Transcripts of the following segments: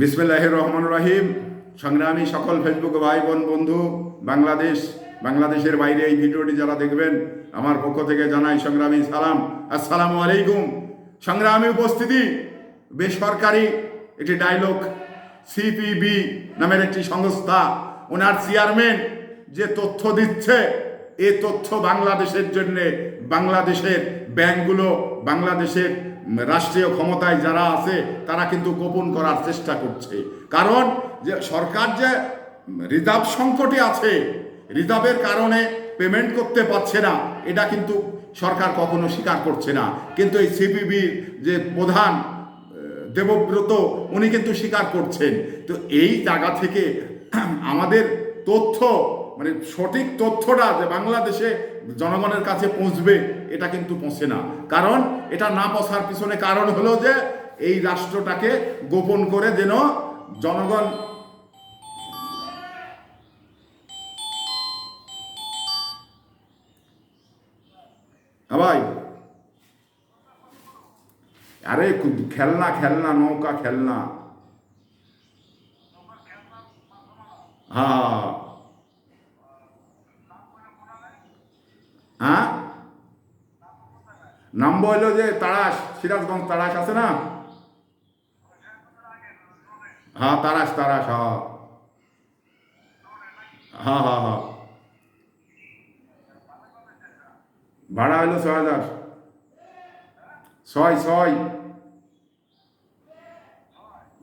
বিসমিল্লাহ রহমান রাহিম। সংগ্রামী সকল ফেসবুক ভাই বোন, বন্ধু, বাংলাদেশ, বাংলাদেশের বাইরে এই ভিডিওটি যারা দেখবেন, আমার পক্ষ থেকে জানাই সংগ্রামী সালাম। আসসালামু আলাইকুম। সংগ্রামী উপস্থিতি, বেসরকারি একটি ডায়লগ সিপিবি নামের একটি সংস্থা, ওনার চেয়ারম্যান যে তথ্য দিচ্ছে এ তথ্য বাংলাদেশের জন্য বাংলাদেশের ব্যাংকগুলো, বাংলাদেশের রাষ্ট্রীয় ক্ষমতায় যারা আছে, তারা কিন্তু গোপন করার চেষ্টা করছে। কারণ যে সরকার যে রিজার্ভ সংকটে আছে, রিজার্ভের কারণে পেমেন্ট করতে পারছে না, এটা কিন্তু সরকার কখনো স্বীকার করছে না। কিন্তু এই সিপিবির যে প্রধান দেবব্রত, উনি কিন্তু স্বীকার করছেন। তো এই জায়গা থেকে আমাদের তথ্য মানে সঠিক তথ্যটা যে বাংলাদেশে জনগণের কাছে পৌঁছবে, এটা কিন্তু পৌঁছে না। কারণ এটা না পৌঁছার পিছনে কারণ হলো যে এই রাষ্ট্রটাকে গোপন করে যেন জনগণ হ্যাঁ ভাই। আরে খেলনা খেলনা, নৌকা, খেলনা। হ্যাঁ। নাম বলল যে তারাস, সিরাজগঞ্জ তারাস আছে না? হ্যাঁ তারাস তারাস হ্যাঁ। হ্যাঁ হ্যাঁ হ্যাঁ। ভাড়া হলো ছয় হাজার। ছয় ছয়।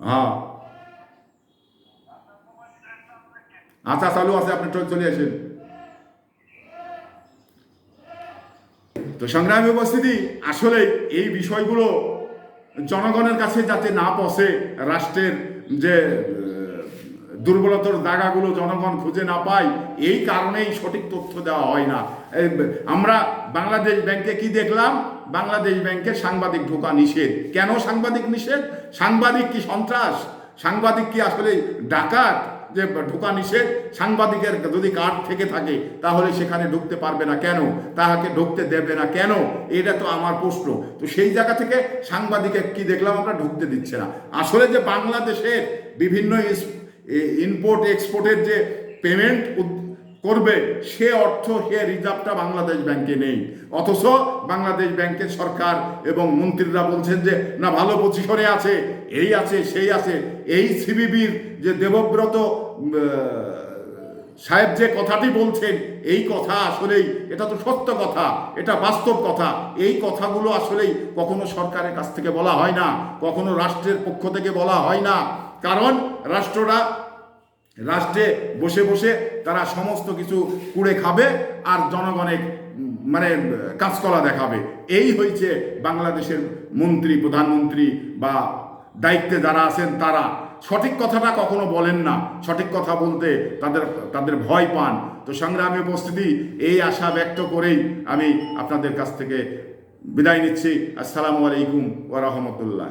হ্যাঁ। আচ্ছা চালু আছে, আপনি চলে আসেন। তো সংগ্রামী উপস্থিতি, আসলে এই বিষয়গুলো জনগণের কাছে যাতে না পৌঁছে রাষ্ট্রের যে দুর্বলতার জায়গাগুলো জনগণ খুঁজে না পায়, এই কারণেই সঠিক তথ্য দেওয়া হয় না। আমরা বাংলাদেশ ব্যাংকে কি দেখলাম? বাংলাদেশ ব্যাংকে সাংবাদিক ঢোকা নিষেধ। কেন সাংবাদিক নিষেধ? সাংবাদিক কি সন্ত্রাস? সাংবাদিক কি আসলে ডাকাত? যে ঢোকা নিষেধ, সাংবাদিকের যদি কার্ড থেকে থাকে, তাহলে সেখানে ঢুকতে পারবে না কেন? তাহাকে ঢুকতে দেবে না কেন? এটা তো আমার প্রশ্ন। তো সেই জায়গা থেকে সাংবাদিকে কি দেখলাম আমরা? ঢুকতে দিচ্ছে না। আসলে যে বাংলাদেশের বিভিন্ন ইম্পোর্ট এক্সপোর্টের যে পেমেন্ট করবে, সে অর্থ, সে রিজার্ভটা বাংলাদেশ ব্যাংকে নেই। অথচ বাংলাদেশ ব্যাংকের সরকার এবং মন্ত্রীরা বলছেন যে, না, ভালো পজিশনে আছে, এই আছে, সেই আছে। এই সিবিবির যে দেবব্রত সাহেব যে কথাটি বলছেন, এই কথা আসলেই, এটা তো সত্য কথা, এটা বাস্তব কথা। এই কথাগুলো আসলেই কখনো সরকারের কাছ থেকে বলা হয় না, কখনো রাষ্ট্রের পক্ষ থেকে বলা হয় না। কারণ রাষ্ট্ররা, রাষ্ট্রে বসে বসে তারা সমস্ত কিছু কুড়ে খাবে আর জনগণের মানে কাজকলা দেখাবে। এই হয়েছে বাংলাদেশের মন্ত্রী, প্রধানমন্ত্রী বা দায়িত্বে যারা আছেন তারা। সঠিক কথাটা কখনো বলেন না। সঠিক কথা বলতে তাদের তাদের ভয় পান। তো সংগ্রামী উপস্থিতি এই আশা ব্যক্ত করেই আমি আপনাদের কাছ থেকে বিদায় নিচ্ছি। আসসালামু আলাইকুম ওয়া রাহমাতুল্লাহ।